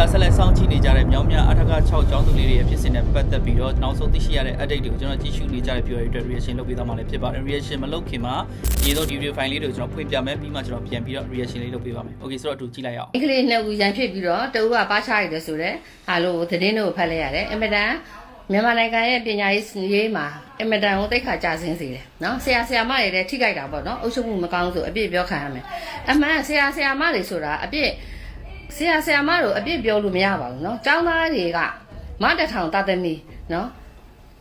စားဆက်လက်ဆောင်ကြည့်နေကြတဲ့မြောင်းမြအထက်က6ကျောင်းသူလေးတွေရဲ့ဖြစ်စဉ်နဲ့ပတ်သက်ပြီးတော့နောက်ဆုံးသိရှိရတဲ့ update တွေကိုကျွန်တော်ကြည့်ရှုနေကြတဲ့ viewer တွေအတွက် reaction လုပ်ပေးသွားမှာလည်းဖြစ်ပါတယ် reaction မလုပ်ခင်မှာဒီတော့ဒီ video file လေးတွေကိုကျွန်တော်ဖွင့်ပြမယ်ပြီးမှကျွန်တော်ပြန်ပြီးတော့ reaction လေးလုပ်ပေးပါမယ် okay ဆိုတော့အတူကြည့်လိုက်ရအောင်အင်္ဂလိပ်နှစ်ခုရန်ဖြစ်ပြီးတော့တူကပါချရတယ်ဆိုတော့ဟာလို့သတင်းတို့ကိုဖတ်လိုက်ရတယ်အင်မတန်မြန်မာနိုင်ငံရဲ့ပညာရေးရေးမှာအင်မတန်ကိုတိတ်ခါကြဆင်းစေတယ်နော်ဆရာဆရာမတွေလည်းထိခိုက်တာပေါ့နော်အုပ်ချုပ်မှုမကောင်းဆိုအပြစ်ပြောခံရမယ်အမှန်ဆရာဆရာမတွေဆိုတာအပြစ် ဆရာဆရာမတို့အပြစ်ပြောလို့မရပါဘူးနော်ចောင်းသားတွေကမတထောင်တသမီနော်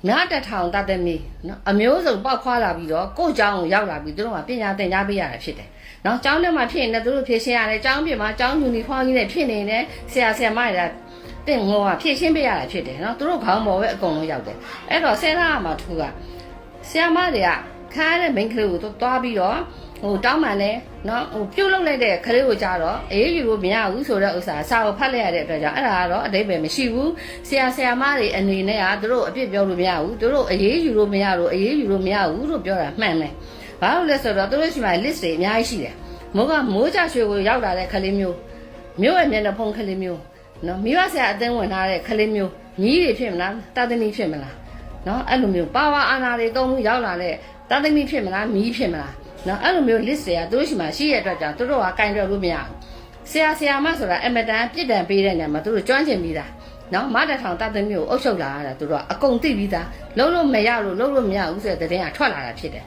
မြတထောင်တသမီနော်အမျိုးစုံပေါက်ခွာလာပြီးတော့ကိုယ့်เจ้าကိုရောက်လာပြီးသူတို့ကပညာသင်ကြားပေးရတာဖြစ်တယ်။နော်ကျောင်းထဲမှာဖြစ်ရင်လည်းသူတို့ဖြည့်ရှင်းရတယ်။ကျောင်းပြင်မှာကျောင်းယူနီဖောင်းကြီးနဲ့ဖြစ်နေတယ်ဆရာဆရာမတွေကတင်ငေါကဖြည့်ရှင်းပေးရတာဖြစ်တယ်နော်။သူတို့ခေါင်းပေါ်ပဲအကုန်လုံးရောက်တယ်။အဲ့တော့ဆဲသားကမှသူကဆရာမတွေကခါရတဲ့မိန်းကလေးကိုသွားပြီးတော့ ဟိုတောင်းမှန်လဲနော်ဟိုပြုတ်လုလိုက်တဲ့ကလေးကိုကြတော့အေးယူလို့မရဘူးဆိုတော့ဥစ္စာစာကိုဖတ်လိုက်ရတဲ့အတွက်ကြောင့်အဲ့ဒါကတော့အတိတ်ပဲမရှိဘူးဆရာဆရာမတွေအနေနဲ့ကသူတို့အပြစ်ပြောလို့မရဘူးသူတို့အေးယူလို့မရလို့အေးယူလို့မရဘူးလို့ပြောတာမှန်တယ်ဘာလို့လဲဆိုတော့သူတို့ရှိမှ list တွေအများကြီးရှိတယ်မိုးကမိုးကြရွှေကိုရောက်လာတဲ့ကလေးမျိုးမျိုးရဲ့မျက်နှာဖုံးကလေးမျိုးနော်မိဘဆရာအသင်းဝင်ထားတဲ့ကလေးမျိုးညီးတွေဖြစ်မလားတာသမီဖြစ်မလားနော်အဲ့လိုမျိုးပါဝါအာနာတွေတုံးမှုရောက်လာတဲ့တာသမီဖြစ်မလားမီးဖြစ်မလား နော်အဲ့လိုမျိုး list တွေကသူတို့ရှိမှရှိရတဲ့အတွက်ကြောင့်သူတို့ကကင်တွယ်လို့မရဘူးဆရာဆရာမဆိုတာအမတန်ပြစ်ဒဏ်ပေးတဲ့နေရာမှာသူတို့ကျွမ်းကျင်ပြီးသားနော်မတထောင်တသမီကိုအုပ်ချုပ်လာရတာသူတို့ကအကုန်သိပြီးသားလုံးလို့မရလို့လုံးလို့မရဘူးဆိုတဲ့တဲ့ကထွက်လာတာဖြစ်တယ်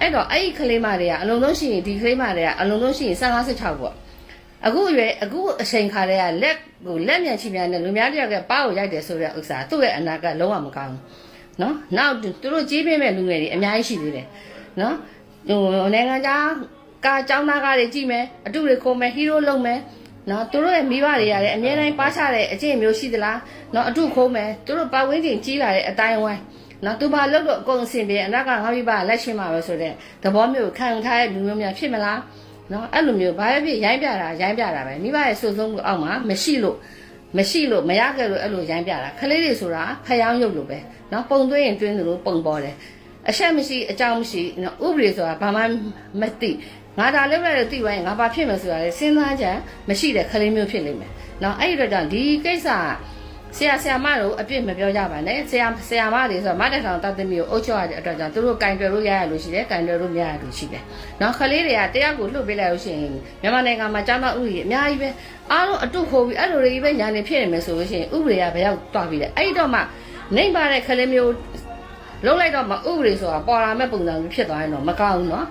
အဲ့တော့အဲ့ဒီကလေးမတွေကအလုံးလုံးရှိရင်ဒီကလေးမတွေကအလုံးလုံးရှိရင်15 16ပေါ့အခုအရွယ်အခုအချိန်ခါတွေကလက်ကိုလက်မြန်ချီမြန်နဲ့လူများတယောက်ကပါးကိုရိုက်တယ်ဆိုတဲ့ဥစ္စာသူ့ရဲ့အနာကလုံးဝမကောင်းဘူးနော်နောက်သူတို့ကြီးပေးမဲ့လူငယ်တွေအများကြီးရှိသေးတယ်နော် ဟိုနိုင်ငံခြားကားចောင်းသားကားတွေကြည့်မယ်အတူတွေခုံမယ်ဟီးရိုးလုံးမယ်နော်သူတို့ရဲ့မိဘတွေရတယ်အများတိုင်းပါချတဲ့အကျင့်မျိုးရှိသလားနော်အတူခိုးမယ်သူတို့ပတ်ဝန်းကျင်ကြီးလာတဲ့အတိုင်းဝိုင်းနော်သူဘာလို့တော့အကုန်အစင်ပြေအနောက်ကငါမိဘလက်ရှိမှာပဲဆိုတဲ့သဘောမျိုးခံထားတဲ့လူမျိုးများဖြစ်မလားနော်အဲ့လိုမျိုးဘာပဲဖြစ်ရိုင်းပြတာရိုင်းပြတာပဲမိဘရဲ့စိုးဆုံးမှုအောက်မှာမရှိလို့မရှိလို့မရခဲ့လို့အဲ့လိုရိုင်းပြတာခလေးတွေဆိုတာဖျောင်းရုပ်လိုပဲနော်ပုံသွင်းရင်တွင်းသလိုပုံပေါ်တယ် အရှက်မရှိအကြောင်းမရှိနော်ဥပဒေဆိုတာဘာမှမသိငါဒါလုပ်ရတဲ့သိဝိုင်းငါဘာဖြစ်မလဲဆိုတာလေစဉ်းစားကြမရှိတဲ့ခလေးမျိုးဖြစ်လိမ့်မယ်နော်အဲ့ဒီတော့ကြောင့်ဒီကိစ္စကဆရာဆရာမတို့အပြစ်မပြောကြပါနဲ့ဆရာဆရာမတွေဆိုတော့မတက်ဆောင်တတ်သမီးကိုအုပ်ချုပ်ရတဲ့အတွက်ကြောင့်သူတို့ကင်တွယ်လို့ရရလို့ရှိတယ်ကင်တွယ်လို့မရရလို့ရှိတယ်နော်ခလေးတွေကတရားကိုလွတ်ပေးလိုက်လို့ရှိရင်မြန်မာနိုင်ငံမှာကျောင်းသားဥပဒေအများကြီးပဲအားလုံးအတုခိုးပြီးအဲ့လိုတွေပဲညာနေဖြစ်နေမယ်ဆိုလို့ရှိရင်ဥပဒေကဘယ်ရောက်သွားပြီလဲအဲ့ဒီတော့မှနေပါတဲ့ခလေးမျိုး လုံးလိုက်တော့မှဥပဒေဆိုတာပေါ်လာမဲ့ပုံစံမျိုးဖြစ်သွားရင်တော့မကောင်းဘူးနော်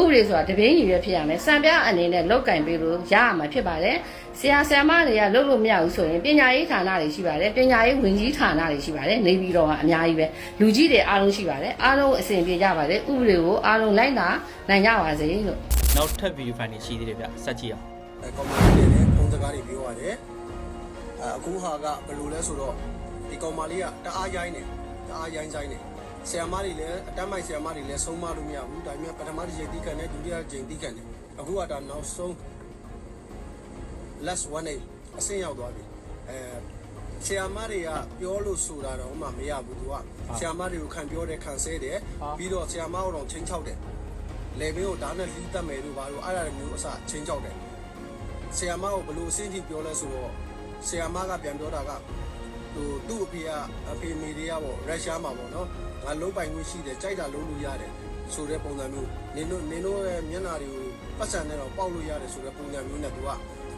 ဥပဒေဆိုတာတပင်းကြီးပဲဖြစ်ရမယ်စံပြအနေနဲ့လောက်ကင်ပေးလို့ရရမှာဖြစ်ပါတယ်ဆရာဆရာမတွေကလုပ်လို့မရဘူးဆိုရင်ပညာရေးဌာနတွေရှိပါတယ်ပညာရေးဝင်ကြီးဌာနတွေရှိပါတယ်နေပြီးတော့အများကြီးပဲလူကြီးတွေအားလုံးရှိပါတယ်အားလုံးအဆင်ပြေကြပါတယ်ဥပဒေကိုအားလုံးလိုက်နာနိုင်ကြပါစေလို့နောက်ထပ် video file တွေရှိသေးတယ်ဗျစက်ကြည့်အောင်အဲကောင်မလေးနဲ့ပုံစကားတွေပြောရတယ်အဲအခုဟာကဘယ်လိုလဲဆိုတော့ဒီကောင်မလေးကတအားရိုင်းနေတအားရိုင်းဆိုင်နေ ဆရာမတွေလည်းအတမ်းမိုက်ဆရာမတွေလည်းဆုံးမလို့မရဘူးဒါပေမဲ့ပထမတစ်ချိန်တီးခံတယ်ဒုတိယချိန်တီးခံတယ်အခုကဒါနောက်ဆုံး last one နဲ့အဆင့်ရောက်သွားပြီအဲဆရာမတွေကပြောလို့ဆိုတာတော့မှမရဘူးသူကဆရာမတွေကိုခံပြောတယ်ခံဆဲတယ်ပြီးတော့ဆရာမတို့ချင်းချောက်တယ်လေဘင်းကိုဓာတ်နဲ့လီးတတ်မယ်လို့ဘာလို့အဲ့ဒါမျိုးအစချင်းချောက်တယ်ဆီယာမကိုဘလို့အဆင့်ထိပြောလဲဆိုတော့ဆီယာမကပြန်ပြောတာက ဟိုသူ့အဖေကအဖေမေတွေကပေါ့ရုရှားမှာပေါ့နော်ငါလုံးပိုင်ခွင့်ရှိတယ်ကြိုက်တာလုံးလို့ရတယ်ဆိုတဲ့ပုံစံမျိုးနင်တို့နင်တို့ရဲ့မျက်နှာတွေကိုပတ်စံနဲ့တော့ပေါက်လို့ရတယ်ဆိုတဲ့ပုံစံမျိုးနဲ့သူက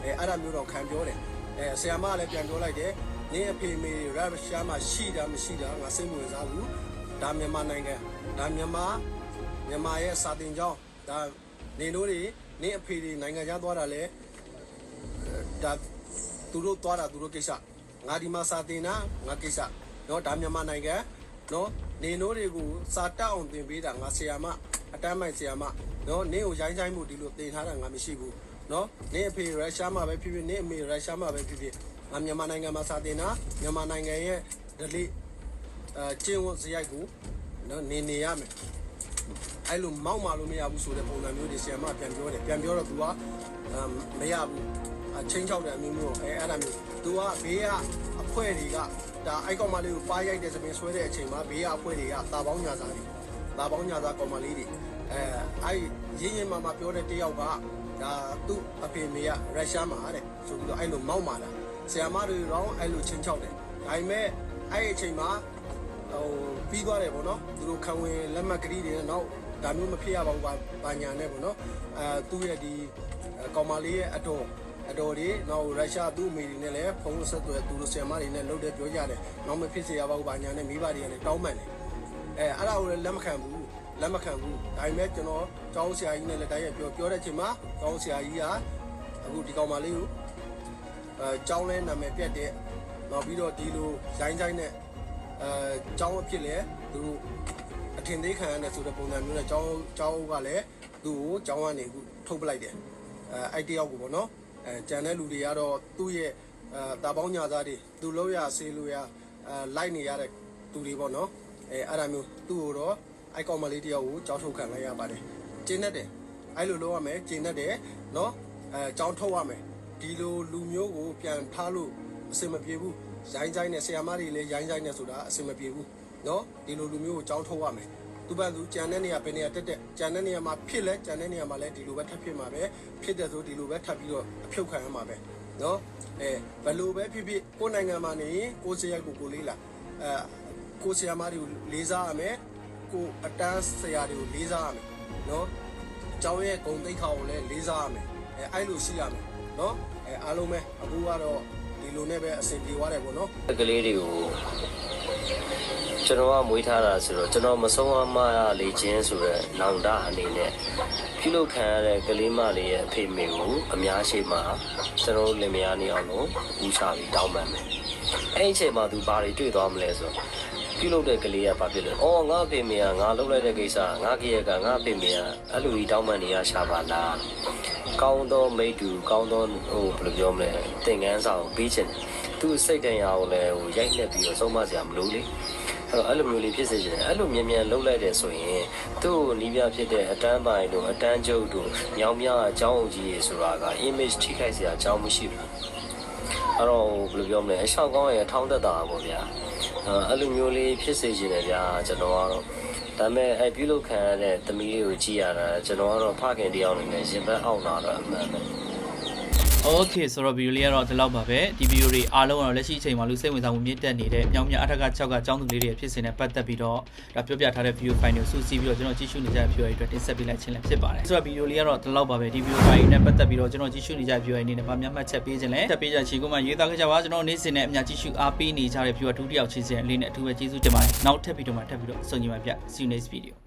အဲအဲ့ဒါမျိုးတော့ခံပြောတယ်အဲဆီယာမကလည်းပြန်ပြောလိုက်တယ်နင်အဖေမေရုရှားမှာရှိတာမရှိတာငါစိတ်ဝင်စားဘူးဒါမြန်မာနိုင်ငံဒါမြန်မာမြန်မာရဲ့စာတင်ကြောင်းဒါနင်တို့တွေနင်အဖေတွေနိုင်ငံခြားသွားတာလဲဒါသူတို့သွားတာသူတို့ကိစ္စ ငါဒီမှာစာတင်တာငါကိစ္စနော်ဒါမြန်မာနိုင်ငံနော်နေနိုးတွေကိုစာတက်အောင်သင်ပေးတာငါဆရာမအတမ်းမိုက်ဆရာမနော်နင်းကိုရိုင်းဆိုင်မှုဒီလိုသင်ထားတာငါမရှိဘူးနော်နင်းအဖေရုရှားမှာပဲဖြစ်ဖြစ်နင်းအမေရုရှားမှာပဲဖြစ်ဖြစ်ငါမြန်မာနိုင်ငံမှာစာတင်တာမြန်မာနိုင်ငံရဲ့ဒလိအဲကျင်းဝစရိုက်ကိုနော်နေနေရမယ်အဲ့လိုမောက်မှလို့မရဘူးဆိုတဲ့ပုံစံမျိုးတွေဆရာမပြန်ပြောတယ်ပြန်ပြောတော့ तू ကမရဘူး ချင်းချောက်တဲ့အမျိုးမျိုးအဲအဲ့ဒါမျိုးသူကဘေးကအဖွဲတွေကဒါအိုက်ကောင်မလေးကိုပါရိုက်တဲ့သမင်ဆွဲတဲ့အချိန်မှာဘေးကအဖွဲတွေကတာပေါင်းညာစားတွေတာပေါင်းညာစားကောင်မလေးတွေအဲအဲ့ရင်းရင်းမှမှပြောတဲ့တယောက်ကဒါသူ့အဖေမေကရုရှားမှာတဲ့ဆိုပြီးတော့အဲ့လိုမောက်မာတာဆဆရာမတွေတော့အဲ့လိုချင်းချောက်တယ်ဒါပေမဲ့အဲ့ဒီအချိန်မှာဟိုပြီးသွားတယ်ပေါ့နော်သူတို့ခံဝင်လက်မှတ်ကလေးတွေနဲ့နောက်ဒါမျိုးမဖြစ်ရပါဘူးဘာညာနဲ့ပေါ့နော်အဲသူ့ရဲ့ဒီကောင်မလေးရဲ့အတော် အတော်တွေနောက်ရုရှားသူ့အမေတွေနဲ့လည်းဖုန်းဆက်သွယ်သူတို့ဆရာမတွေနဲ့လှုပ်တဲ့ပြောကြတယ်နောက်မဖြစ်စေရပါဘူးဘာညာနဲ့မိဘတွေကလည်းတောင်းပန်တယ်အဲအဲ့ဒါကိုလည်းလက်မခံဘူးလက်မခံဘူးဒါပေမဲ့ကျွန်တော်ကျောင်းဆရာကြီးနဲ့လည်းတိုက်ရိုက်ပြောပြောတဲ့အချိန်မှာကျောင်းဆရာကြီးကအခုဒီကောင်မလေးကိုအဲကျောင်းလဲနာမည်ပြတ်တဲ့နောက်ပြီးတော့ဒီလိုရိုင်းဆိုင်နဲ့အဲကျောင်းအဖြစ်လဲသူတို့အထင်သေးခံရတဲ့ဆိုတဲ့ပုံစံမျိုးနဲ့ကျောင်းကျောင်းကလည်းသူ့ကိုကျောင်းကနေအခုထုတ်ပလိုက်တယ်အဲအဲ့တယောက်ကိုပေါ့နော် အဲကြံတဲ့လူတွေကတော့သူ့ရဲ့အဲတာပေါင်းညာသားတွေသူ့လို့ရဆေးလို့ရအဲလိုက်နေရတဲ့သူတွေပေါ့နော်အဲအဲ့ဒါမျိုးသူ့ကိုတော့အိုက်ကောင်မလေးတယောက်ကိုကြောက်ထုတ်ခံလိုက်ရပါတယ်ကျင်းတတ်တယ်အဲ့လိုလုပ်ရမယ်ကျင်းတတ်တယ်နော်အဲကြောင်းထုတ်ရမယ်ဒီလိုလူမျိုးကိုပြန်ထားလို့အဆင်မပြေဘူးရိုင်းဆိုင်နဲ့ဆရာမတွေလည်းရိုင်းဆိုင်နဲ့ဆိုတာအဆင်မပြေဘူးနော်ဒီလိုလူမျိုးကိုကြောင်းထုတ်ရမယ် သူပန်သူကြံတဲ့နေရာဘယ်နေရာတက်တက်ကြံတဲ့နေရာမှာဖြစ်လဲကြံတဲ့နေရာမှာလည်းဒီလိုပဲထပ်ဖြစ်မှာပဲဖြစ်တဲ့ဆိုဒီလိုပဲထပ်ပြီးတော့အဖြုတ်ခံရမှာပဲနော်အဲဘယ်လိုပဲဖြစ်ဖြစ်ကိုယ်နိုင်ငံမှာနေရင်ကိုယ်စရိုက်ကိုကိုလေးလာအဲကိုယ်ဆရာမတွေကိုလေးစားရမယ်ကိုယ်အတန်းဆရာတွေကိုလေးစားရမယ်နော်ကျောင်းရဲ့ဂုံတိတ်ခါကိုလည်းလေးစားရမယ်အဲအဲ့လိုရှိရမယ်နော်အဲအားလုံးပဲအခုကတော့ ဒီလိုနဲ့ပဲအဆင်ပြေသွားတယ်ပေါ့နော်ကလေးတွေကိုကျွန်တော်ကမွေးထားတာဆိုတော့ကျွန်တော်မဆုံးအမရလေခြင်းဆိုတဲ့နောင်တအနေနဲ့ပြုလုပ်ခံရတဲ့ကလေးမလေးရဲ့အဖေမေကိုအများရှိမှကျွန်တော်တို့လင်မယားနေအောင်လို့ဦးချပြီးတောင်းပန်မယ်အဲ့ဒီအချိန်မှာသူဘာတွေတွေ့သွားမလဲဆိုတော့ပြုလုပ်တဲ့ကလေးကဘာဖြစ်လဲအော်ငါအဖေမေကငါလုပ်လိုက်တဲ့ကိစ္စငါကြီးရကငါအဖေမေကအဲ့လိုကြီးတောင်းပန်နေရရှာပါလား ကောင်းသောမိတ္တူကောင်းသောဟိုဘယ်လိုပြောမလဲသင်ငန်းဆောင်ပြီးချင်တယ်သူ့စိတ်တရားကိုလည်းဟိုရိုက်နှက်ပြီးတော့ဆုံးမစရာမလိုလေအဲ့တော့အဲ့လိုမျိုးလေးဖြစ်စေချင်တယ်အဲ့လိုမြန်မြန်လှုပ်လိုက်တယ်ဆိုရင်သူ့ကိုနီးပြဖြစ်တဲ့အတန်းပိုင်တို့အတန်းကျုပ်တို့ညောင်မြအကြောင်းအုပ်ကြီးရေဆိုတာက image ထိခိုက်စရာအကြောင်းမရှိဘူးအဲ့တော့ဘယ်လိုပြောမလဲအရှောက်ကောင်းရဲ့ထောင်းသက်တာပေါ့ဗျာအဲ့လိုမျိုးလေးဖြစ်စေချင်တယ်ဗျာကျွန်တော်ကတော့ ဒါပေမဲ့အဲ့ပြုလုပ်ခံရတဲ့သမီးလေးကိုကြည့်ရတာကျွန်တော်ကတော့ဖခင်တယောက်အနေနဲ့ရင်ဘတ်အောင်လာတော့အမှန်ပဲ Okay ဆိုတော့ဗီဒီယိုလေးကတော့ဒီလောက်ပါပဲဒီဗီဒီယိုတွေအားလုံးကတော့လက်ရှိအချိန်မှာလူစိတ်ဝင်စားမှုမြင့်တက်နေတဲ့မြောင်မြအထက်က6ကចောင်းသူလေးတွေဖြစ်စဉ်နဲ့ပတ်သက်ပြီးတော့ဒါပြောပြထားတဲ့ video file ကိုစူးစီးပြီးတော့ကျွန်တော်ကြည့်ရှုနေကြတဲ့ viewer တွေအတွက်တင်ဆက်ပေးလိုက်ခြင်းလည်းဖြစ်ပါတယ်ဆိုတော့ဗီဒီယိုလေးကတော့ဒီလောက်ပါပဲဒီ video file နဲ့ပတ်သက်ပြီးတော့ကျွန်တော်ကြည့်ရှုနေကြတဲ့ viewer အနေနဲ့ဗာများမှတ်ချက်ပေးခြင်းလဲချက်ပေးကြချီကိုမှရေးသားခဲ့ကြပါကျွန်တော်နေ့စဉ်နဲ့အများကြည့်ရှုအားပေးနေကြတဲ့ viewer ဒုတိယချင်းစဉ်အလေးနဲ့အထူးပဲကျေးဇူးတင်ပါတယ်နောက်ထပ်ဗီဒီယိုမှာထပ်ပြီးတော့ဆုံညီမှာပြ see you next video